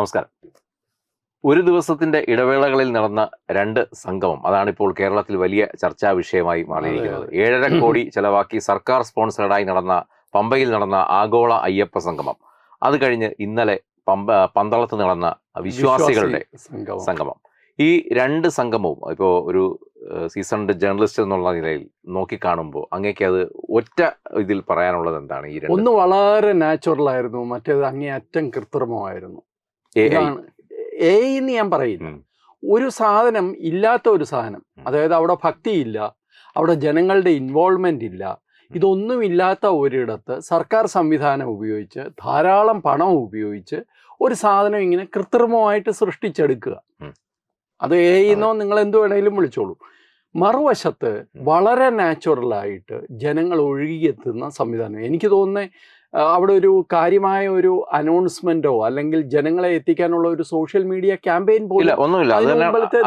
നമസ്കാരം. ഒരു ദിവസത്തിന്റെ ഇടവേളകളിൽ നടന്ന രണ്ട് സംഗമം. അതാണിപ്പോൾ കേരളത്തിൽ വലിയ ചർച്ചാ വിഷയമായി മാറിയിരിക്കുന്നത്. ഏഴര കോടി ചെലവാക്കി സർക്കാർ സ്പോൺസർഡായി നടന്ന പമ്പയിൽ നടന്ന ആഗോള അയ്യപ്പ സംഗമം. അത് കഴിഞ്ഞ് ഇന്നലെ പമ്പ പന്തളത്ത് നടന്ന വിശ്വാസികളുടെ സംഗമം. ഈ രണ്ട് സംഗമവും ഇപ്പോൾ ഒരു സീസൺഡ് ജേർണലിസ്റ്റ് എന്നുള്ള നിലയിൽ നോക്കിക്കാണുമ്പോൾ അങ്ങേക്ക് അത് ഒറ്റ ഇതിൽ പറയാനുള്ളത് എന്താണ് ഈ രണ്ട്? ഒന്ന് വളരെ നാച്ചുറൽ ആയിരുന്നു. മറ്റേത് അങ്ങേയറ്റം കൃത്രിമമായിരുന്നു. AI? ഇതാണ് എ എന്ന് ഞാൻ പറയുന്നു. ഒരു സാധനം ഇല്ലാത്ത ഒരു സാധനം അതായത് അവിടെ ഭക്തിയില്ല അവിടെ ജനങ്ങളുടെ ഇൻവോൾവ്മെന്റ് ഇല്ല ഇതൊന്നുമില്ലാത്ത ഒരിടത്ത് സർക്കാർ സംവിധാനം ഉപയോഗിച്ച് ധാരാളം പണം ഉപയോഗിച്ച് ഒരു സാധനം ഇങ്ങനെ കൃത്രിമമായിട്ട് സൃഷ്ടിച്ചെടുക്കുക. അത് എ എന്നോ നിങ്ങൾ എന്തു വേണേലും വിളിച്ചോളൂ. മറുവശത്ത്. വളരെ നാച്ചുറലായിട്ട് ജനങ്ങൾ ഒഴുകിയെത്തുന്ന സംവിധാനം. എനിക്ക് തോന്നുന്നത് അവിടെ ഒരു കാര്യമായ ഒരു അനൗൺസ്മെന്റോ അല്ലെങ്കിൽ ജനങ്ങളെ എത്തിക്കാനുള്ള ഒരു സോഷ്യൽ മീഡിയ ക്യാമ്പയിൻ പോലും ഒന്നുമില്ല.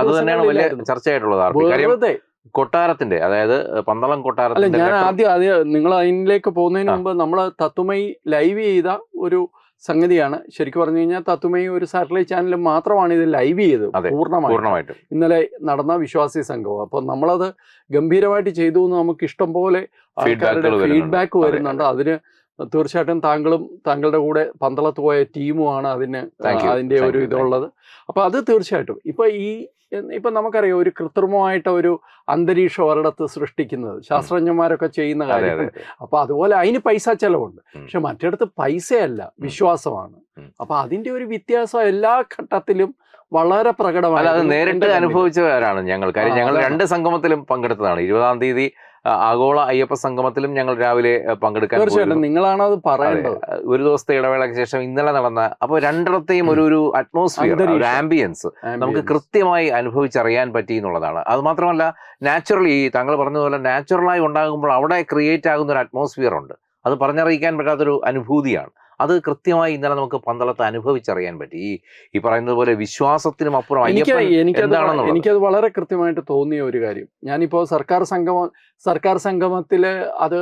അത് തന്നെയാണ് വലിയ ചർച്ചയായിട്ടുള്ളത് കൊട്ടാരത്തിന്റെ അതായത് പന്തളം അല്ല കൊട്ടാരത്തിന്റെ ഞാൻ ആദ്യം അത് നിങ്ങൾ അതിലേക്ക് പോകുന്നതിന്. മുമ്പ് നമ്മൾ തത്തുമൈ ലൈവ് ചെയ്ത ഒരു സംഗതിയാണ്. ശരിക്കും പറഞ്ഞു കഴിഞ്ഞാൽ തത്തുമൈ ഒരു സാറ്റലൈറ്റ് ചാനൽ മാത്രമാണ് ഇത് ലൈവ് ചെയ്ത് പൂർണമായിട്ട്. പൂർണമായി പൂർണമായിട്ടും. ഇന്നലെ നടന്ന വിശ്വാസി സംഘവും. അപ്പൊ നമ്മളത് ഗംഭീരമായിട്ട് ചെയ്തു എന്ന് നമുക്ക് ഇഷ്ടം പോലെ ആൾക്കാരുടെ ഫീഡ്ബാക്ക് വരുന്നുണ്ട്. അതിന് തീർച്ചയായിട്ടും താങ്കളും താങ്കളുടെ കൂടെ പന്തളത്ത് പോയ ടീമുമാണ് അതിന് അതിന്റെ ഒരു. ഇതുള്ളത്. അപ്പൊ അത് തീർച്ചയായിട്ടും. ഇപ്പൊ ഈ ഇപ്പൊ നമുക്കറിയാം ഒരു കൃത്രിമമായിട്ട് ഒരു അന്തരീക്ഷം ഒരിടത്ത് സൃഷ്ടിക്കുന്നത്. ശാസ്ത്രജ്ഞന്മാരൊക്കെ ചെയ്യുന്ന കാര്യങ്ങൾ. കാര്യം അപ്പൊ അതുപോലെ അതിന് പൈസ ചെലവുണ്ട്. പക്ഷെ മറ്റിടത്ത് പൈസയല്ല വിശ്വാസമാണ്. അപ്പൊ അതിന്റെ ഒരു വ്യത്യാസം എല്ലാ ഘട്ടത്തിലും വളരെ പ്രകടമാണ് അത് നേരിട്ട് അനുഭവിച്ചവരാണ് ഞങ്ങൾ. കാര്യം ഞങ്ങൾ രണ്ട് സംഗമത്തിലും പങ്കെടുത്തതാണ്. ഇരുപതാം തീയതി ആഗോള അയ്യപ്പ സംഗമത്തിലും ഞങ്ങൾ രാവിലെ പങ്കെടുക്കാൻ തീർച്ചയായിട്ടും നിങ്ങളാണോ അത് പറയുന്നത് പറയേണ്ടത് ഒരു ദിവസത്തെ ഇടവേളയ്ക്ക് ശേഷം ഇന്നലെ നടന്ന അപ്പോൾ രണ്ടിടത്തെയും ഒരു ഒരു അറ്റ്മോസ്ഫിയർ ഒരു ആംബിയൻസ് നമുക്ക് കൃത്യമായി അനുഭവിച്ചറിയാൻ പറ്റി എന്നുള്ളതാണ് അത് മാത്രമല്ല നാച്ചുറലി താങ്കൾ പറഞ്ഞതുപോലെ നാച്ചുറലായി ഉണ്ടാകുമ്പോൾ അവിടെ ക്രിയേറ്റ് ആകുന്ന ഒരു അറ്റ്മോസ്ഫിയർ ഉണ്ട്. അത് പറഞ്ഞറിയിക്കാൻ പറ്റാത്തൊരു അനുഭൂതിയാണ്. അത് കൃത്യമായി ഇന്നലെ നമുക്ക് പന്തളത്ത് അനുഭവിച്ചറിയാൻ പറ്റി. ഈ ഈ പറയുന്നത് പോലെ വിശ്വാസത്തിനും അപ്പുറം എനിക്ക് എനിക്കത് എനിക്കത് വളരെ കൃത്യമായിട്ട് തോന്നിയ ഒരു കാര്യം. ഞാനിപ്പോ സർക്കാർ സംഗമം സർക്കാർ സംഗമത്തിൽ അത്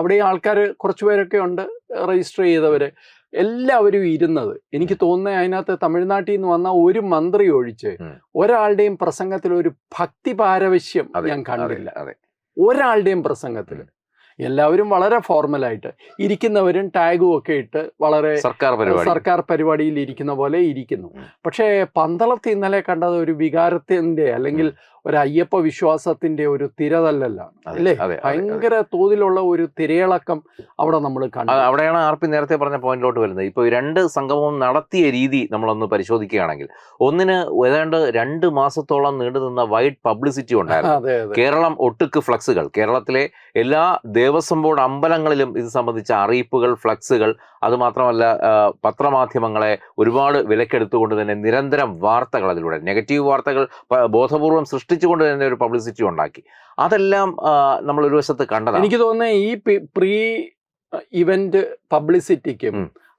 അവിടെ ആൾക്കാർ കുറച്ചുപേരൊക്കെ ഉണ്ട് രജിസ്റ്റർ ചെയ്തവര്. എല്ലാവരും ഇരുന്നത്. എനിക്ക് തോന്നുന്നത് അതിനകത്ത് തമിഴ്നാട്ടിൽ നിന്ന് വന്ന ഒരു മന്ത്രി ഒഴിച്ച്. ഒരാളുടെയും പ്രസംഗത്തിൽ ഒരു ഭക്തി പാരവശ്യം ഞാൻ കണ്ടില്ല. ഒരാളുടെയും പ്രസംഗത്തിൽ എല്ലാവരും വളരെ ഫോർമലായിട്ട് ഇരിക്കുന്നവരും ടാഗും ഒക്കെ ഇട്ട് വളരെ സർക്കാർ പരിപാടി. സർക്കാർ പരിപാടിയിൽ ഇരിക്കുന്ന പോലെ ഇരിക്കുന്നു. പക്ഷേ പന്തളത്ത് ഇന്നലെ കണ്ടത് ഒരു വികാരത്തിന്റെ അല്ലെങ്കിൽ ഒരു അയ്യപ്പ വിശ്വാസത്തിന്റെ ഒരു തിരതല്ലാണ് അല്ലേ? ഭയങ്കര തോതിലുള്ള ഒരു തിരയിളക്കം അവിടെ നമ്മൾ കണ്ടു. അവിടെയാണ് ആർ പി നേരത്തെ പറഞ്ഞ പോയിന്റിലോട്ട് വരുന്നത്. ഇപ്പോൾ ഈ രണ്ട് സംഗമവും നടത്തിയ രീതി നമ്മളൊന്ന് പരിശോധിക്കുകയാണെങ്കിൽ ഒന്നിന് ഏതാണ്ട് രണ്ട് മാസത്തോളം നീണ്ടു നിന്ന വൈഡ് പബ്ലിസിറ്റി ഉണ്ടായിരുന്നു. കേരളം ഒട്ടുക്ക് ഫ്ലക്സുകൾ. കേരളത്തിലെ എല്ലാ ദേവസ്വം ബോർഡ് അമ്പലങ്ങളിലും ഇത് സംബന്ധിച്ച അറിയിപ്പുകൾ ഫ്ലക്സുകൾ അതുമാത്രമല്ല പത്രമാധ്യമങ്ങളെ ഒരുപാട് വിലക്കെടുത്തുകൊണ്ട് തന്നെ നിരന്തരം വാർത്തകൾ അതിലൂടെ നെഗറ്റീവ് വാർത്തകൾ ബോധപൂർവം സൃഷ്ടിച്ചുകൊണ്ട് തന്നെ ഒരു പബ്ലിസിറ്റി ഉണ്ടാക്കി. അതെല്ലാം നമ്മൾ ഒരു വശത്ത് കണ്ടതാണ്. എനിക്ക് തോന്നുന്നത് ഈ പ്രീ ഇവന്റ് പബ്ലിസിറ്റിക്കും.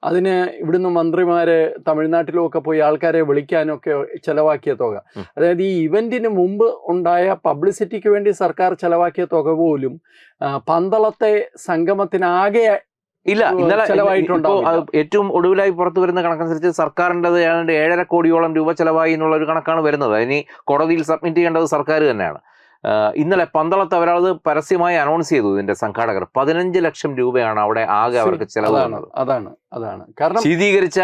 അതിന് ഇവിടുന്ന് മന്ത്രിമാര് തമിഴ്നാട്ടിലും ഒക്കെ പോയി ആൾക്കാരെ വിളിക്കാനും ഒക്കെ ചെലവാക്കിയ തുക. അതായത് ഈ ഇവന്റിന് മുമ്പ് ഉണ്ടായ പബ്ലിസിറ്റിക്ക് വേണ്ടി സർക്കാർ ചെലവാക്കിയ തുക പോലും പന്തളത്തെ സംഗമത്തിനാകെ ഇല്ല ഇന്നലെ ഏറ്റവും ഒടുവിലായി പുറത്തു വരുന്ന കണക്കനുസരിച്ച് സർക്കാരിന്റെത് ഏതാണ്ട് ഏഴര കോടിയോളം രൂപ ചെലവായി എന്നുള്ള ഒരു കണക്കാണ് വരുന്നത്. ഇനി കോടതിയിൽ സബ്മിറ്റ് ചെയ്യേണ്ടത് സർക്കാർ തന്നെയാണ്. ഇന്നലെ പന്തളത്ത് അവരത് പരസ്യമായി അനൗൺസ് ചെയ്തു ഇതിന്റെ സംഘാടകർ. പതിനഞ്ച് ലക്ഷം രൂപയാണ് അവിടെ ആകെ അവർക്ക് ചെലവ് അതാണ് അതാണ് കാരണം ശീതീകരിച്ച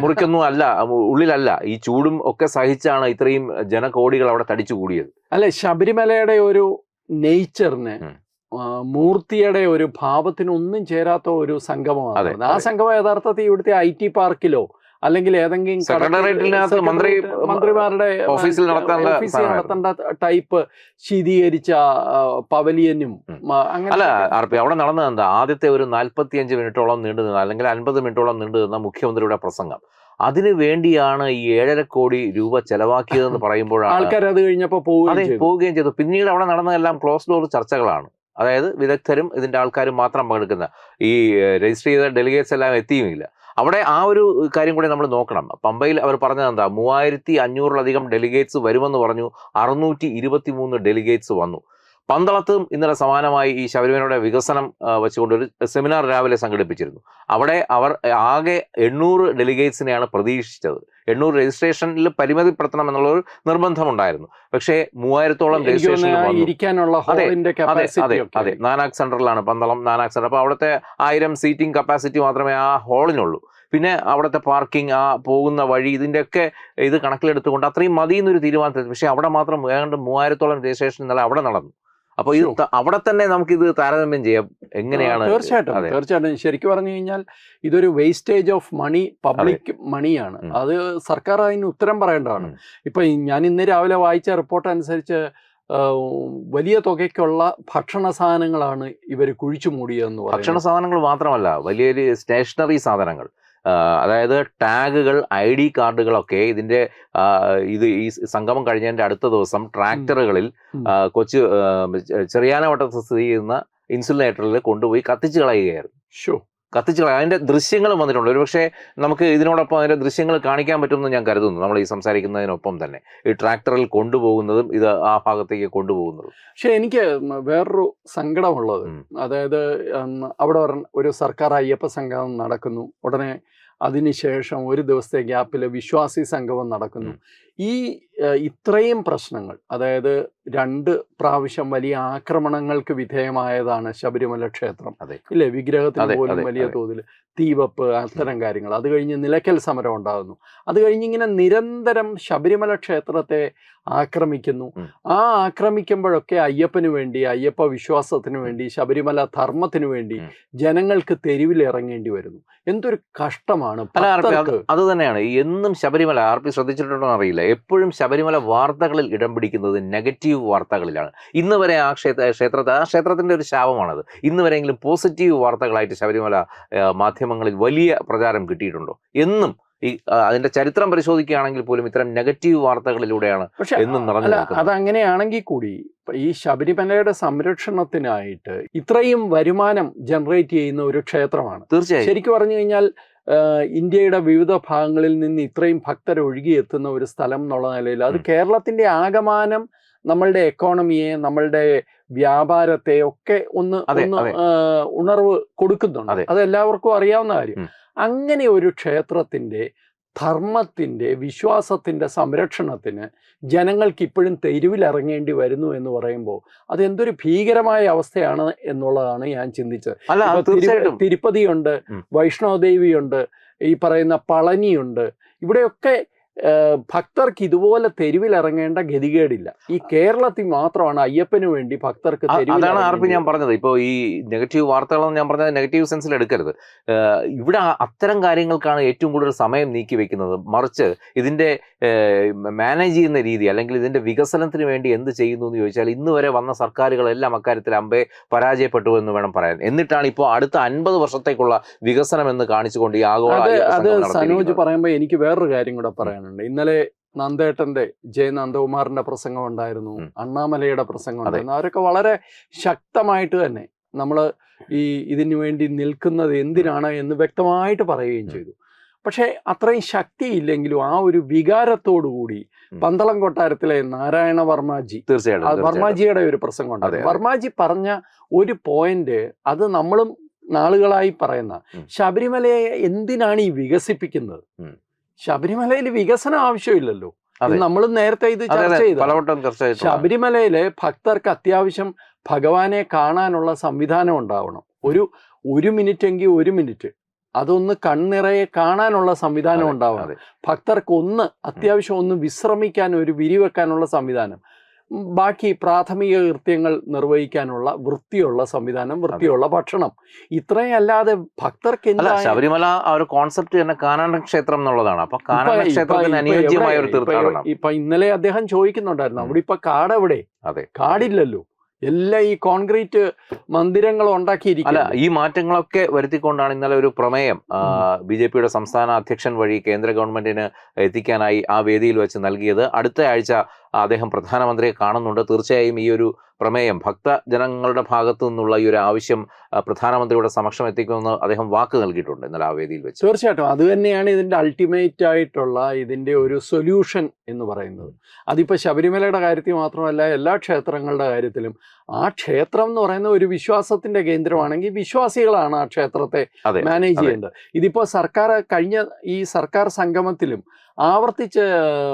മുറിക്കൊന്നും അല്ല ഉള്ളിലല്ല ഈ ചൂടും ഒക്കെ സഹിച്ചാണ് ഇത്രയും ജനകോടികൾ അവിടെ തടിച്ചു കൂടിയത് അല്ലെ ശബരിമലയുടെ ഒരു നെയ്ച്ചറിന് ഉം. മൂർത്തിയുടെ ഒരു ഭാവത്തിന് ഒന്നും ചേരാത്ത ഒരു സംഗമമാണ്. ആ. സംഗമം യഥാർത്ഥത്തിൽ ഇവിടുത്തെ ഐ ടി പാർക്കിലോ അല്ലെങ്കിൽ ഏതെങ്കിലും സെക്രട്ടേറിയറ്റിനകത്ത് മന്ത്രി മന്ത്രിമാരുടെ ഓഫീസിൽ നടത്തേണ്ട ഓഫീസിൽ സാധനമായിരുന്നു. നടത്തേണ്ട ടൈപ്പ് ശീതീകരിച്ച പവലിയനും അല്ല ആർപി അവിടെ നടന്നത് എന്താ? ആദ്യത്തെ ഒരു നാൽപ്പത്തിയഞ്ച് മിനിറ്റോളം നീണ്ടു നിന്ന അല്ലെങ്കിൽ അൻപത് മിനിറ്റോളം നീണ്ടു നിന്ന മുഖ്യമന്ത്രിയുടെ പ്രസംഗം. അതിനു വേണ്ടിയാണ് ഈ ഏഴര കോടി രൂപ ചെലവാക്കിയതെന്ന് പറയുമ്പോഴാണ് ആൾക്കാർ അത് കഴിഞ്ഞപ്പോ അതെ പോവുകയും ചെയ്തു. പോവുകയും ചെയ്തു. പിന്നീട് അവിടെ നടന്നതെല്ലാം ക്ലോസ് ഡോർ ചർച്ചകളാണ്. അതായത് വിദഗ്ധരും ഇതിന്റെ ആൾക്കാരും മാത്രം പങ്കെടുക്കുന്ന ഈ രജിസ്റ്റർ ചെയ്ത ഡെലിഗേറ്റ്സ് എല്ലാം എത്തിയുമില്ല. അവിടെ ആ ഒരു കാര്യം കൂടി നമ്മൾ നോക്കണം. പമ്പയിൽ അവർ പറഞ്ഞത് എന്താ മൂവായിരത്തി അഞ്ഞൂറിലധികം ഡെലിഗേറ്റ്സ് വരുമെന്ന് പറഞ്ഞു. അറുന്നൂറ്റി ഇരുപത്തി മൂന്ന് ഡെലിഗേറ്റ്സ് വന്നു. പന്തളത്തും ഇന്നലെ സമാനമായി ഈ ശബരിമലയുടെ വികസനം വെച്ചുകൊണ്ട് ഒരു സെമിനാർ രാവിലെ സംഘടിപ്പിച്ചിരുന്നു. അവിടെ അവർ ആകെ എണ്ണൂറ് ഡെലിഗേറ്റ്സിനെയാണ് പ്രതീക്ഷിച്ചത്. എണ്ണൂറ് രജിസ്ട്രേഷനിൽ പരിമിതിപ്പെടുത്തണം എന്നുള്ള ഒരു നിർബന്ധമുണ്ടായിരുന്നു. പക്ഷേ മൂവായിരത്തോളം രജിസ്ട്രേഷൻ അതെ നാനാക് സെന്ററിലാണ് പന്തളം നാനാക് സെന്റർ അപ്പോൾ അവിടുത്തെ ആയിരം സീറ്റിംഗ് കപ്പാസിറ്റി മാത്രമേ ആ ഹാളിനുള്ളൂ പിന്നെ അവിടുത്തെ പാർക്കിംഗ് ആ പോകുന്ന വഴി ഇതിന്റെയൊക്കെ ഇത് കണക്കിലെടുത്തുകൊണ്ട് അത്രയും മതി എന്നൊരു തീരുമാനത്തിൽ പക്ഷേ അവിടെ മാത്രം ഏതാണ്ട് മൂവായിരത്തോളം രജിസ്ട്രേഷൻ ഇന്നലെ അവിടെ നടന്നു. അപ്പോൾ ഇത് അവിടെ തന്നെ നമുക്ക് ഇത് താരതമ്യം ചെയ്യാം. എങ്ങനെയാണ്? തീർച്ചയായിട്ടും. തീർച്ചയായിട്ടും. ശരിക്കും പറഞ്ഞു കഴിഞ്ഞാൽ ഇതൊരു വേസ്റ്റേജ് ഓഫ് മണി പബ്ലിക് മണിയാണ് അത് സർക്കാർ അതിന് ഉത്തരം പറയേണ്ടതാണ്. ഇപ്പൊ ഞാൻ ഇന്ന് രാവിലെ വായിച്ച റിപ്പോർട്ട് അനുസരിച്ച് വലിയ തുകയ്ക്കുള്ള ഭക്ഷണ സാധനങ്ങളാണ് ഇവർ കുഴിച്ചു മൂടിയതെന്ന് ഭക്ഷണ സാധനങ്ങൾ മാത്രമല്ല വലിയ വലിയ സ്റ്റേഷനറി സാധനങ്ങൾ. അതായത് ടാഗുകൾ ഐ ഡി കാർഡുകളൊക്കെ ഇതിന്റെ ഇത് ഈ സംഗമം കഴിഞ്ഞതിന്റെ അടുത്ത ദിവസം ട്രാക്ടറുകളിൽ കൊച്ചു ചെറിയാനവട്ടത്ത് സ്ഥിതി ചെയ്യുന്ന ഇൻസുലേറ്ററിൽ കൊണ്ടുപോയി കത്തിച്ചു കളയുകയായിരുന്നു. ഷോ കത്തിച്ചു അതിന്റെ അതിന്റെ ദൃശ്യങ്ങളും വന്നിട്ടുണ്ട്. ഒരുപക്ഷെ നമുക്ക് ഇതിനോടൊപ്പം അതിന്റെ ദൃശ്യങ്ങൾ കാണിക്കാൻ പറ്റുമെന്ന് ഞാൻ കരുതുന്നു. നമ്മൾ ഈ സംസാരിക്കുന്നതിനൊപ്പം തന്നെ ഈ ട്രാക്ടറിൽ കൊണ്ടുപോകുന്നതും ഇത് ആ ഭാഗത്തേക്ക് കൊണ്ടുപോകുന്നതും. പക്ഷേ എനിക്ക് വേറൊരു സങ്കടമുള്ളത്. അതായത് അവിടെ ഒരു സർക്കാർ അയ്യപ്പ സംഗമം നടക്കുന്നു. ഉടനെ അതിനുശേഷം ഒരു ദിവസത്തെ ഗ്യാപ്പിൽ വിശ്വാസി സംഗമം നടക്കുന്നു. ഈ ഇത്രയും പ്രശ്നങ്ങൾ അതായത് രണ്ട് പ്രാവശ്യം വലിയ ആക്രമണങ്ങൾക്ക് വിധേയമായതാണ് ശബരിമല ക്ഷേത്രം. അതെ. ഇല്ലേ? വിഗ്രഹത്തിന് പോലും വലിയ തോതിൽ തീവപ്പ് അത്തരം കാര്യങ്ങൾ. അത് കഴിഞ്ഞ് നിലയ്ക്കൽ സമരം ഉണ്ടാകുന്നു. അത് കഴിഞ്ഞ് ഇങ്ങനെ നിരന്തരം ശബരിമല ക്ഷേത്രത്തെ ആക്രമിക്കുന്നു. ആ ആക്രമിക്കുമ്പോഴൊക്കെ അയ്യപ്പന് വേണ്ടി അയ്യപ്പ വിശ്വാസത്തിന് വേണ്ടി ശബരിമല ധർമ്മത്തിന് വേണ്ടി. ജനങ്ങൾക്ക് തെരുവിൽ ഇറങ്ങേണ്ടി വരുന്നു. എന്തൊരു കഷ്ടമാണ് അത് തന്നെയാണ്. എന്നും ശബരിമല ആർ പി ശ്രദ്ധിച്ചിട്ടുണ്ടോ അറിയില്ല. എപ്പോഴും ശബരിമല വാർത്തകളിൽ ഇടം പിടിക്കുന്നത് നെഗറ്റീവ് വാർത്തകളിലാണ്. ഇന്ന് വരെ ആ ക്ഷേത്ര ക്ഷേത്രത്തെ ആ ക്ഷേത്രത്തിന്റെ ഒരു ശാപമാണത്. ഇന്ന് വരെയെങ്കിലും പോസിറ്റീവ് വാർത്തകളായിട്ട് ശബരിമല മാധ്യമങ്ങളിൽ വലിയ പ്രചാരം കിട്ടിയിട്ടുണ്ടോ? എന്നും ഈ അതിന്റെ ചരിത്രം പരിശോധിക്കുകയാണെങ്കിൽ പോലും ഇത്തരം നെഗറ്റീവ് വാർത്തകളിലൂടെയാണ് പക്ഷെ എന്നും നിറഞ്ഞു. അതങ്ങനെയാണെങ്കിൽ കൂടി ഈ ശബരിമലയുടെ സംരക്ഷണത്തിനായിട്ട് ഇത്രയും വരുമാനം ജനറേറ്റ് ചെയ്യുന്ന ഒരു ക്ഷേത്രമാണ്. തീർച്ചയായും. ശരിക്കും പറഞ്ഞു കഴിഞ്ഞാൽ ഇന്ത്യയുടെ വിവിധ ഭാഗങ്ങളിൽ നിന്ന് ഇത്രയും ഭക്തർ ഒഴുകിയെത്തുന്ന ഒരു സ്ഥലം എന്നുള്ള നിലയിൽ അത് കേരളത്തിന്റെ ആകമാനം നമ്മളുടെ എക്കോണമിയെ നമ്മളുടെ വ്യാപാരത്തെ ഒക്കെ ഒന്ന് ഒന്ന് ഉണർവ് കൊടുക്കുന്നുണ്ട്. അതെ. അത് എല്ലാവർക്കും അറിയാവുന്ന കാര്യം. അങ്ങനെ ഒരു ക്ഷേത്രത്തിന്റെ ധർമ്മത്തിന്റെ വിശ്വാസത്തിന്റെ സംരക്ഷണത്തിന് ജനങ്ങൾക്ക് ഇപ്പോഴും തെരുവിൽ ഇറങ്ങേണ്ടി വരുന്നു എന്ന് പറയുമ്പോൾ അത് എന്തൊരു ഭീകരമായ അവസ്ഥയാണ് എന്നുള്ളതാണ് ഞാൻ ചിന്തിച്ചത്. തിരുപ്പതിയുണ്ട് വൈഷ്ണോദേവിയുണ്ട് ഈ പറയുന്ന പളനിയുണ്ട് ഇവിടെയൊക്കെ ഭക്തർക്ക് ഇതുപോലെ തെരുവിൽ ഇറങ്ങേണ്ട ഗതികേടില്ല. ഈ കേരളത്തിൽ മാത്രമാണ് അയ്യപ്പന് വേണ്ടി ഭക്തർക്ക് അതാണ് ആർപ്പി ഞാൻ പറഞ്ഞത്. ഇപ്പോൾ ഈ നെഗറ്റീവ് വാർത്തകളെന്ന് ഞാൻ പറഞ്ഞത് നെഗറ്റീവ് സെൻസിൽ എടുക്കരുത്. ഇവിടെ അത്തരം കാര്യങ്ങൾക്കാണ് ഏറ്റവും കൂടുതൽ സമയം നീക്കി വെക്കുന്നത്. മറിച്ച് ഇതിന്റെ മാനേജ് ചെയ്യുന്ന രീതി അല്ലെങ്കിൽ ഇതിന്റെ വികസനത്തിന് വേണ്ടി എന്ത് ചെയ്യുന്നു എന്ന് ചോദിച്ചാൽ ഇന്ന് വരെ വന്ന സർക്കാരുകളെല്ലാം അക്കാര്യത്തിൽ അമ്പേ പരാജയപ്പെട്ടു എന്ന് വേണം പറയാൻ. എന്നിട്ടാണ് ഇപ്പോൾ അടുത്ത അൻപത് വർഷത്തേക്കുള്ള വികസനം എന്ന് കാണിച്ചുകൊണ്ട് ഈ ആഗോള അത് സനോജ് പറയുമ്പോൾ എനിക്ക് വേറൊരു കാര്യം കൂടെ പറയാനുണ്ട്. ഇന്നലെ നന്ദേട്ടന്റെ ജെ നന്ദകുമാറിന്റെ പ്രസംഗം ഉണ്ടായിരുന്നു അണ്ണാമലയുടെ പ്രസംഗം ഉണ്ടായിരുന്നു അവരൊക്കെ വളരെ ശക്തമായിട്ട് തന്നെ നമ്മൾ ഈ ഇതിനു വേണ്ടി നിൽക്കുന്നത് എന്തിനാണ് എന്ന് വ്യക്തമായിട്ട് പറയുകയും ചെയ്തു. പക്ഷേ അത്രയും ശക്തിയില്ലെങ്കിലും ആ ഒരു വികാരത്തോടു കൂടി പന്തളം കൊട്ടാരത്തിലെ നാരായണ വർമാജി തീർച്ചയായിട്ടും. വർമാജിയുടെ ഒരു പ്രസംഗം ഉണ്ടായിരുന്നു വർമാജി പറഞ്ഞ ഒരു പോയിന്റ് അത് നമ്മളും നാളുകളായി പറയുന്ന ശബരിമലയെ എന്തിനാണ് ഈ വികസിപ്പിക്കുന്നത്. ശബരിമലയിൽ വികസനം ആവശ്യമില്ലല്ലോ. നമ്മൾ നേരത്തെ ഇത് ചർച്ച ചെയ്തു ശബരിമലയിലെ ഭക്തർക്ക് അത്യാവശ്യം ഭഗവാനെ കാണാനുള്ള സംവിധാനം ഉണ്ടാവണം. ഒരു ഒരു മിനിറ്റ് എങ്കിൽ ഒരു മിനിറ്റ്. അതൊന്ന് കണ്ണിറയെ കാണാനുള്ള സംവിധാനം ഉണ്ടാവാതെ ഭക്തർക്ക് ഒന്ന് അത്യാവശ്യം ഒന്ന് വിശ്രമിക്കാൻ ഒരു വിരിവെക്കാനുള്ള സംവിധാനം. ബാക്കി പ്രാഥമിക കൃത്യങ്ങൾ നിർവഹിക്കാനുള്ള വൃത്തിയുള്ള സംവിധാനം വൃത്തിയുള്ള ഭക്ഷണം. ഇത്രയും അല്ലാതെ ഭക്തർക്ക് എന്താ ശബരിമല ആ ഒരു കോൺസെപ്റ്റ് തന്നെ കാനന ക്ഷേത്രം എന്നുള്ളതാണ്. അപ്പൊ കാനന ക്ഷേത്രത്തിന് അനുയോജ്യമായ ഒരു തീർത്ഥാടനം. ഇപ്പൊ ഇന്നലെ അദ്ദേഹം ചോദിക്കുന്നുണ്ടായിരുന്നു. അവിടെ ഇപ്പൊ കാട് എവിടെ അതെ. കാടില്ലല്ലോ. എല്ലാം ഈ കോൺക്രീറ്റ് മന്ദിരങ്ങൾ അല്ല ഈ മാറ്റങ്ങളൊക്കെ വരുത്തിക്കൊണ്ടാണ് ഇന്നലെ ഒരു പ്രമേയം ബി ജെ പിയുടെ സംസ്ഥാന അധ്യക്ഷൻ വഴി കേന്ദ്ര ഗവൺമെന്റിന് എത്തിക്കാനായി ആ വേദിയിൽ വെച്ച് നൽകിയത്. അടുത്ത ആഴ്ച അദ്ദേഹം പ്രധാനമന്ത്രിയെ കാണുന്നുണ്ട്. തീർച്ചയായും ഈ ഒരു പ്രമേയം ഭക്തജനങ്ങളുടെ ഭാഗത്തു നിന്നുള്ള ഈ ഒരു ആവശ്യം പ്രധാനമന്ത്രിയുടെ സമക്ഷം എത്തിക്കുമെന്ന് അദ്ദേഹം വാക്ക് നൽകിയിട്ടുണ്ട് ഇന്നലെ ആ വേദിയിൽ വെച്ച്. തീർച്ചയായിട്ടും. അത് തന്നെയാണ് ഇതിന്റെ അൾട്ടിമേറ്റ് ആയിട്ടുള്ള ഇതിന്റെ ഒരു സൊല്യൂഷൻ എന്ന് പറയുന്നത്. അതിപ്പോൾ ശബരിമലയുടെ കാര്യത്തിൽ മാത്രമല്ല എല്ലാ ക്ഷേത്രങ്ങളുടെ കാര്യത്തിലും ആ ക്ഷേത്രം എന്ന് പറയുന്ന ഒരു വിശ്വാസത്തിന്റെ കേന്ദ്രമാണെങ്കിൽ വിശ്വാസികളാണ് ആ ക്ഷേത്രത്തെ മാനേജ്. ചെയ്യേണ്ടത്. ഇതിപ്പോ സർക്കാർ കഴിഞ്ഞ ഈ സർക്കാർ സംഗമത്തിലും ആവർത്തിച്ച്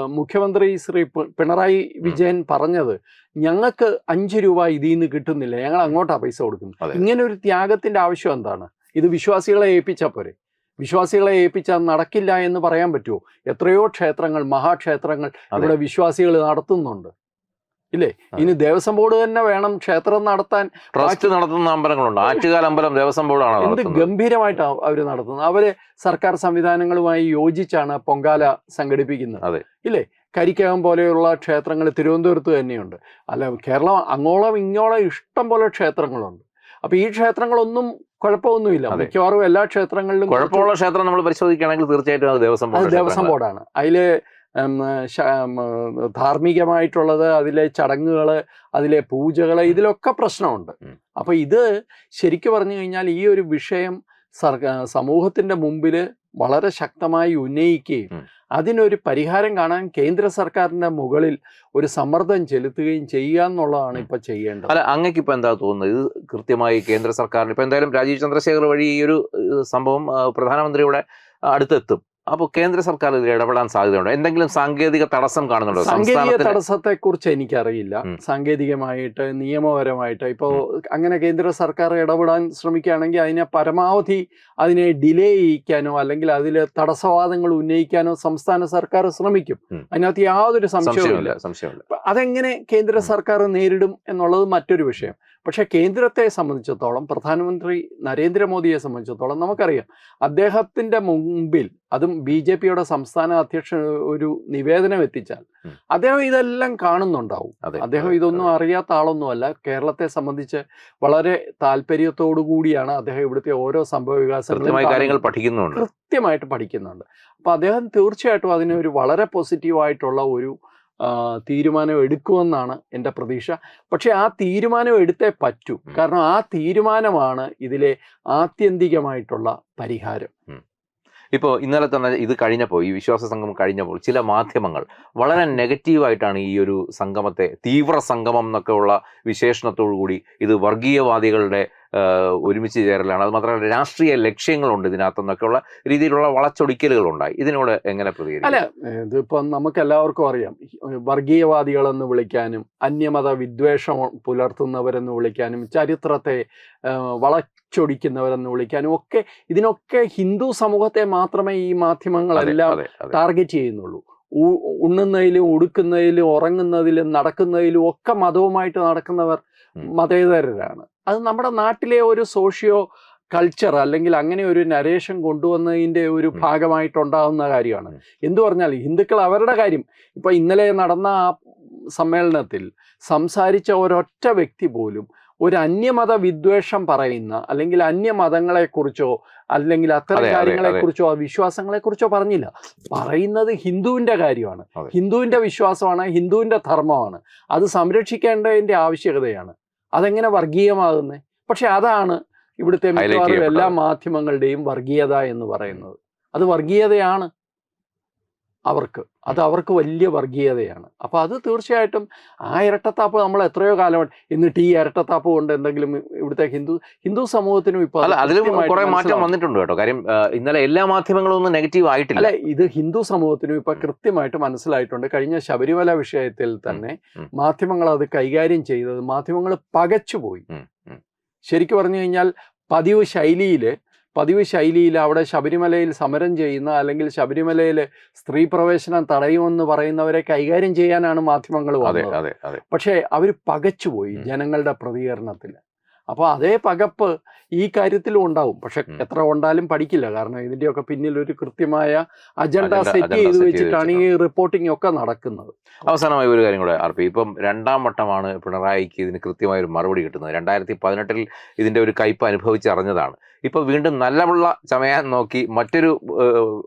മുഖ്യമന്ത്രി ശ്രീ പിണറായി വിജയൻ പറഞ്ഞത് ഞങ്ങൾക്ക് അഞ്ച് രൂപ ഇതിൽ നിന്ന് കിട്ടുന്നില്ല ഞങ്ങൾ അങ്ങോട്ടാ പൈസ കൊടുക്കുന്നത്. ഇങ്ങനെ ഒരു ത്യാഗത്തിന്റെ ആവശ്യം എന്താണ്? ഇത് വിശ്വാസികളെ ഏൽപ്പിച്ചാൽ പോരെ? വിശ്വാസികളെ ഏൽപ്പിച്ചാൽ നടക്കില്ല എന്ന് പറയാൻ പറ്റുമോ എത്രയോ ക്ഷേത്രങ്ങൾ മഹാക്ഷേത്രങ്ങൾ. ഇവിടെ വിശ്വാസികൾ നടത്തുന്നുണ്ട്. ഇല്ലേ. ഇനി ദേവസ്വം ബോർഡ് തന്നെ വേണം ക്ഷേത്രം നടത്താൻ. ട്രസ്റ്റ് നടത്തുന്ന അമ്പലങ്ങളുണ്ട്. ആറ്റുകാൽ അമ്പലം ദേവസ്വം ബോർഡാണ് എന്ത് ഗംഭീരമായിട്ടാണ് അവർ നടത്തുന്നത്. അവർ സർക്കാർ സംവിധാനങ്ങളുമായി യോജിച്ചാണ് പൊങ്കാല സംഘടിപ്പിക്കുന്നത്. അതെ. ഇല്ലേ? കരിക്കകം പോലെയുള്ള ക്ഷേത്രങ്ങൾ തിരുവനന്തപുരത്ത് തന്നെയുണ്ട്. അല്ല കേരളം അങ്ങോളം ഇങ്ങോളം ഇഷ്ടം പോലെ ക്ഷേത്രങ്ങളുണ്ട്. അപ്പൊ ഈ ക്ഷേത്രങ്ങളൊന്നും കുഴപ്പമൊന്നുമില്ല. മിക്കവാറും എല്ലാ ക്ഷേത്രങ്ങളിലും കുഴപ്പമുള്ള ക്ഷേത്രം നമ്മൾ പരിശോധിക്കുകയാണെങ്കിൽ തീർച്ചയായിട്ടും അത് ദേവസ്വം ബോർഡാണ്. അതിൽ ധാർമ്മികമായിട്ടുള്ളത് അതിലെ ചടങ്ങുകൾ അതിലെ പൂജകൾ ഇതിലൊക്കെ പ്രശ്നമുണ്ട്. അപ്പോൾ അപ്പൊ ഇത് ശരിക്കു പറഞ്ഞു കഴിഞ്ഞാൽ ഈ ഒരു വിഷയം സമൂഹത്തിന്റെ മുമ്പിൽ വളരെ ശക്തമായി ഉന്നയിക്കുകയും അതിനൊരു പരിഹാരം കാണാൻ കേന്ദ്ര സർക്കാരിന്റെ മുകളിൽ ഒരു സമ്മർദ്ദം ചെലുത്തുകയും ചെയ്യുക എന്നുള്ളതാണ്. ഇപ്പൊ ചെയ്യേണ്ടത്. അല്ല അങ്ങക്ക് ഇപ്പൊ എന്താ തോന്നുന്നത്? ഇത് കൃത്യമായി കേന്ദ്ര സർക്കാരിന് ഇപ്പൊ എന്തായാലും രാജീവ് ചന്ദ്രശേഖർ വഴി ഈ ഒരു സംഭവം പ്രധാനമന്ത്രിയുടെ അടുത്തെത്തും. അപ്പോൾ കേന്ദ്ര സർക്കാർ ഇതിൽ ഇടപെടാൻ സാധ്യതയുണ്ട്? എന്തെങ്കിലും സാങ്കേതിക തടസ്സം കാണുന്നുണ്ടോ? സാങ്കേതിക തടസ്സത്തെ കുറിച്ച് എനിക്കറിയില്ല. സാങ്കേതികമായിട്ട് നിയമപരമായിട്ട്. ഇപ്പോൾ അങ്ങനെ കേന്ദ്ര സർക്കാർ ഇടപെടാൻ ശ്രമിക്കുകയാണെങ്കിൽ അതിനെ പരമാവധി അതിനെ ഡിലേ ചെയ്യിക്കാനോ അല്ലെങ്കിൽ അതിൽ തടസ്സവാദങ്ങൾ ഉന്നയിക്കാനോ സംസ്ഥാന സർക്കാർ ശ്രമിക്കും. അതിനകത്ത് യാതൊരു സംശയവുമില്ല. അതെങ്ങനെ കേന്ദ്ര സർക്കാർ നേരിടും എന്നുള്ളത് മറ്റൊരു വിഷയം. പക്ഷെ കേന്ദ്രത്തെ സംബന്ധിച്ചിടത്തോളം പ്രധാനമന്ത്രി നരേന്ദ്രമോദിയെ സംബന്ധിച്ചിടത്തോളം നമുക്കറിയാം അദ്ദേഹത്തിന്റെ മുമ്പിൽ അതും ബി ജെ പിയുടെ സംസ്ഥാന അധ്യക്ഷൻ ഒരു നിവേദനം എത്തിച്ചാൽ അദ്ദേഹം ഇതെല്ലാം കാണുന്നുണ്ടാവും. അദ്ദേഹം ഇതൊന്നും. അറിയാത്ത ആളൊന്നുമല്ല. കേരളത്തെ സംബന്ധിച്ച് വളരെ താല്പര്യത്തോടു കൂടിയാണ് അദ്ദേഹം ഇവിടുത്തെ ഓരോ സംഭവ വികാസങ്ങളും കാര്യങ്ങൾ പഠിക്കുന്നുണ്ട്. കൃത്യമായിട്ട് പഠിക്കുന്നുണ്ട്. അപ്പൊ അദ്ദേഹം തീർച്ചയായിട്ടും അതിനൊരു വളരെ പോസിറ്റീവായിട്ടുള്ള ഒരു തീരുമാനം എടുക്കുമെന്നാണ് എന്റെ പ്രതീക്ഷ. പക്ഷേ ആ തീരുമാനം എടുത്തേ പറ്റൂ കാരണം ആ തീരുമാനമാണ് ഇതിലെ ആത്യന്തികമായിട്ടുള്ള പരിഹാരം. ഇപ്പോൾ ഇന്നലെ തന്നെ ഇത് കഴിഞ്ഞപ്പോൾ ഈ വിശ്വാസ സംഗമം കഴിഞ്ഞപ്പോൾ ചില മാധ്യമങ്ങൾ വളരെ നെഗറ്റീവായിട്ടാണ് ഈ ഒരു സംഗമത്തെ തീവ്ര സംഗമം എന്നൊക്കെ ഉള്ള വിശേഷണത്തോടു കൂടി ഇത് വർഗീയവാദികളുടെ ഒരുമിച്ച് ചേരലാണ്. അത് മാത്രമല്ല രാഷ്ട്രീയ ലക്ഷ്യങ്ങളുണ്ട് ഇതിനകത്തുനിന്നൊക്കെയുള്ള രീതിയിലുള്ള വളച്ചൊടിക്കലുകൾ ഉണ്ടായി ഇതിനോട് എങ്ങനെ പ്രതികരിക്കും? അല്ല ഇതിപ്പം നമുക്ക് എല്ലാവർക്കും അറിയാം വർഗീയവാദികളെന്ന് വിളിക്കാനും അന്യമത വിദ്വേഷം പുലർത്തുന്നവരെന്ന് വിളിക്കാനും ചരിത്രത്തെ വള വളച്ചൊടിക്കുന്നവരെന്ന് വിളിക്കാനും ഒക്കെ ഇതിനൊക്കെ ഹിന്ദു സമൂഹത്തെ മാത്രമേ ഈ മാധ്യമങ്ങളെല്ലാം ടാർഗറ്റ് ചെയ്യുന്നുള്ളൂ. ഉണ്ണുന്നതിലും ഉടുക്കുന്നതിലും ഉറങ്ങുന്നതിലും നടക്കുന്നതിലും ഒക്കെ മതവുമായിട്ട് നടക്കുന്നവർ. മതേതരരാണ്. അത് നമ്മുടെ നാട്ടിലെ ഒരു സോഷ്യോ കൾച്ചർ അല്ലെങ്കിൽ അങ്ങനെ ഒരു നരേഷൻ കൊണ്ടുവന്നതിന്റെ ഒരു. ഭാഗമായിട്ടുണ്ടാകുന്ന കാര്യമാണ്. എന്തു പറഞ്ഞാൽ ഹിന്ദുക്കൾ അവരുടെ കാര്യം. ഇപ്പം ഇന്നലെ നടന്ന ആ സമ്മേളനത്തിൽ സംസാരിച്ച ഒരൊറ്റ വ്യക്തി പോലും ഒരു അന്യമത വിദ്വേഷം പറയുന്ന അല്ലെങ്കിൽ അന്യമതങ്ങളെക്കുറിച്ചോ അല്ലെങ്കിൽ അത്തരം കാര്യങ്ങളെ കുറിച്ചോ കാര്യങ്ങളെക്കുറിച്ചോ ആ വിശ്വാസങ്ങളെക്കുറിച്ചോ പറഞ്ഞില്ല. പറയുന്നത് ഹിന്ദുവിന്റെ കാര്യമാണ്. ഹിന്ദുവിന്റെ വിശ്വാസമാണ് ഹിന്ദുവിന്റെ ധർമ്മമാണ്. അത് സംരക്ഷിക്കേണ്ടതിന്റെ ആവശ്യകതയാണ്. അതെങ്ങനെ വർഗീയമാകുന്നത് പക്ഷെ അതാണ് ഇവിടുത്തെ മിക്കവാറും എല്ലാ മാധ്യമങ്ങളുടെയും വർഗീയത എന്ന് പറയുന്നത്. അത് വർഗീയതയാണ്. അവർക്ക്. അത് അവർക്ക് വലിയ വർഗീയതയാണ്. അപ്പോൾ അത് തീർച്ചയായിട്ടും ആ ഇരട്ടത്താപ്പ് നമ്മൾ എത്രയോ കാലം എന്നിട്ട് ഈ ഇരട്ടത്താപ്പ് കൊണ്ട് എന്തെങ്കിലും ഇവിടുത്തെ ഹിന്ദു ഹിന്ദു സമൂഹത്തിനും ഇപ്പോൾ അല്ല അതിലും കുറേ മാറ്റം വന്നിട്ടുണ്ട് കേട്ടോ. കാര്യം ഇന്നലെ എല്ലാ മാധ്യമങ്ങളും ഒന്നും നെഗറ്റീവ് ആയിട്ടില്ല. അല്ല ഇത് ഹിന്ദു സമൂഹത്തിനും ഇപ്പൊ കൃത്യമായിട്ട് മനസ്സിലായിട്ടുണ്ട്. കഴിഞ്ഞ ശബരിമല വിഷയത്തിൽ തന്നെ മാധ്യമങ്ങൾ അത് കൈകാര്യം ചെയ്തത് മാധ്യമങ്ങൾ പകച്ചുപോയി. ശരിക്കും പറഞ്ഞു കഴിഞ്ഞാൽ പതിവ് ശൈലിയിൽ പതിവ് ശൈലിയിൽ അവിടെ ശബരിമലയിൽ സമരം ചെയ്യുന്ന അല്ലെങ്കിൽ ശബരിമലയിൽ സ്ത്രീ പ്രവേശനം തടയുമെന്ന് പറയുന്നവരെ കൈകാര്യം ചെയ്യാനാണ് മാധ്യമങ്ങൾ വന്നത്. അതെ അതെ. പക്ഷേ അവർ പകച്ചുപോയി ജനങ്ങളുടെ പ്രതികരണത്തിൽ. അപ്പോൾ അതേ പകപ്പ് ഈ കാര്യത്തിലും ഉണ്ടാവും. പക്ഷെ എത്ര കൊണ്ടാലും പഠിക്കില്ല. കാരണം ഇതിന്റെയൊക്കെ പിന്നിൽ ഒരു കൃത്യമായ അജണ്ട സെറ്റ് ചെയ്ത് വെച്ചിട്ടാണ് ഈ റിപ്പോർട്ടിംഗ് ഒക്കെ നടക്കുന്നത്. അവസാനമായി ഒരു കാര്യം കൂടെ ആർ പി ഇപ്പം രണ്ടാം വട്ടമാണ് പിണറായിക്ക് ഇതിന് കൃത്യമായ ഒരു മറുപടി കിട്ടുന്നത്. രണ്ടായിരത്തി പതിനെട്ടിൽ ഇതിന്റെ ഒരു കയ്പ് അനുഭവിച്ചറിഞ്ഞതാണ്. ഇപ്പൊ വീണ്ടും നല്ലമുള്ള ചമയാൻ നോക്കി മറ്റൊരു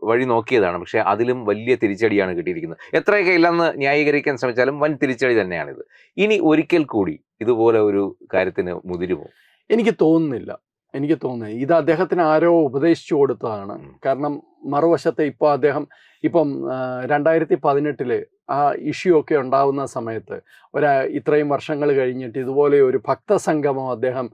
വഴി നോക്കിയതാണ്. പക്ഷേ അതിലും വലിയ തിരിച്ചടിയാണ് കിട്ടിയിരിക്കുന്നത്. എത്രയൊക്കെ ഇല്ലെന്ന് ന്യായീകരിക്കാൻ ശ്രമിച്ചാലും വൻ തിരിച്ചടി തന്നെയാണിത്. ഇനി ഒരിക്കൽ കൂടി ഇതുപോലെ ഒരു കാര്യത്തിന് മുതിരുമോ? എനിക്ക് തോന്നുന്നില്ല. എനിക്ക് തോന്നുന്നത്. ഇത് അദ്ദേഹത്തിന് ആരോ ഉപദേശിച്ചു കൊടുത്തതാണ്. കാരണം മറുവശത്തെ ഇപ്പോൾ അദ്ദേഹം ഇപ്പം രണ്ടായിരത്തി പതിനെട്ടിൽ ആ ഇഷ്യൂ ഒക്കെ ഉണ്ടാവുന്ന സമയത്ത് ഒരു ഇത്രയും വർഷങ്ങൾ കഴിഞ്ഞിട്ട് ഇതുപോലെ ഒരു ഭക്തസംഗമം അദ്ദേഹം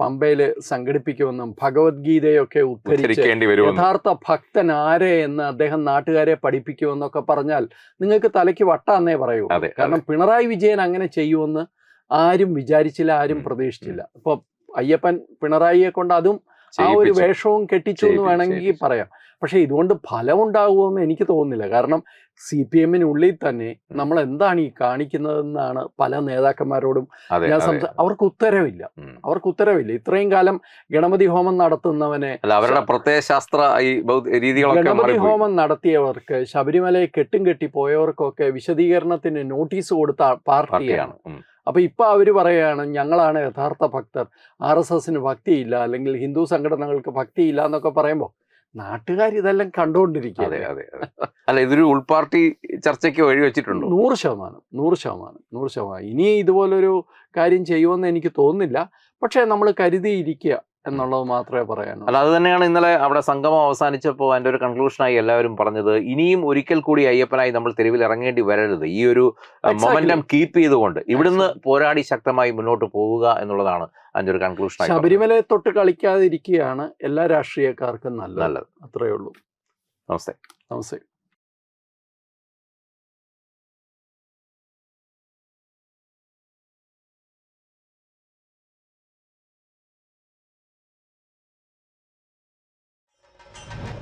പമ്പയിൽ സംഘടിപ്പിക്കുമെന്നും ഭഗവത്ഗീതയൊക്കെ ഉദ്ധരിച്ച് ഉദ്ധരിക്കേണ്ടി വരും യഥാർത്ഥ ഭക്തൻ ആരെ എന്ന് അദ്ദേഹം നാട്ടുകാരെ പഠിപ്പിക്കുമെന്നൊക്കെ പറഞ്ഞാൽ നിങ്ങൾക്ക് തലയ്ക്ക് വട്ടാന്നേ പറയൂ. കാരണം പിണറായി വിജയൻ അങ്ങനെ ചെയ്യുമെന്ന് ആരും വിചാരിച്ചില്ല ആരും. പ്രതീക്ഷിച്ചില്ല. ഇപ്പൊ അയ്യപ്പൻ പിണറായിയെ കൊണ്ട് അതും ആ ഒരു വേഷവും കെട്ടിച്ചു എന്ന് വേണമെങ്കിൽ പറയാം. പക്ഷെ ഇതുകൊണ്ട് ഫലം ഉണ്ടാകുമെന്ന് എനിക്ക് തോന്നുന്നില്ല. കാരണം സി പി എമ്മിനുള്ളിൽ തന്നെ നമ്മൾ എന്താണ് ഈ കാണിക്കുന്നതെന്നാണ് പല നേതാക്കന്മാരോടും ഞാൻ സംസാ അവർക്ക് ഉത്തരവില്ല. അവർക്ക് ഉത്തരവില്ല. ഇത്രയും കാലം ഗണപതി ഹോമം നടത്തുന്നവനെ അവരുടെ പ്രത്യയശാസ്ത്ര ഗണപതി. ഹോമം നടത്തിയവർക്ക് ശബരിമലയെ കെട്ടും കെട്ടി പോയവർക്കൊക്കെ വിശദീകരണത്തിന് നോട്ടീസ് കൊടുത്ത പാർട്ടിയാണ്. പാർട്ടിയാണ് ഇപ്പോൾ അവർ പറയുകയാണ് ഞങ്ങളാണ് യഥാർത്ഥ ഭക്തർ. ആർ എസ് എസിന് ഭക്തിയില്ല അല്ലെങ്കിൽ ഹിന്ദു സംഘടനകൾക്ക് ഭക്തിയില്ല എന്നൊക്കെ പറയുമ്പോൾ നാട്ടുകാർ ഇതെല്ലാം കണ്ടുകൊണ്ടിരിക്കുക അതെ അതെ അല്ല ഇതൊരു ഉൾപാർട്ടി ചർച്ചയ്ക്ക് വഴി വെച്ചിട്ടുണ്ട്? നൂറ് ശതമാനം നൂറ് ശതമാനം നൂറ് ശതമാനം. ഇനി ഇതുപോലൊരു കാര്യം ചെയ്യുമെന്ന് എനിക്ക് തോന്നുന്നില്ല. പക്ഷേ നമ്മൾ കരുതിയിരിക്കുക എന്നുള്ളത് മാത്രമേ പറയാനുള്ളൂ. അല്ല അത് തന്നെയാണ് ഇന്നലെ അവിടെ സംഗമം അവസാനിച്ചപ്പോൾ എന്റെ ഒരു കൺക്ലൂഷനായി എല്ലാവരും പറഞ്ഞത് ഇനിയും ഒരിക്കൽ കൂടി അയ്യപ്പനായി നമ്മൾ തെരുവിൽ ഇറങ്ങേണ്ടി വരരുത്. ഈ ഒരു. മൊമെന്റം കീപ്പ് ചെയ്തുകൊണ്ട് ഇവിടുന്ന് പോരാടി ശക്തമായി മുന്നോട്ട് പോവുക എന്നുള്ളതാണ് അതിന്റെ ഒരു കൺക്ലൂഷൻ ശബരിമല ശബരിമലയെ തൊട്ട് കളിക്കാതിരിക്കുകയാണ് എല്ലാ രാഷ്ട്രീയക്കാർക്കും നല്ലത്. നല്ലത്. അത്രയേ ഉള്ളൂ. നമസ്തേ. നമസ്തേ.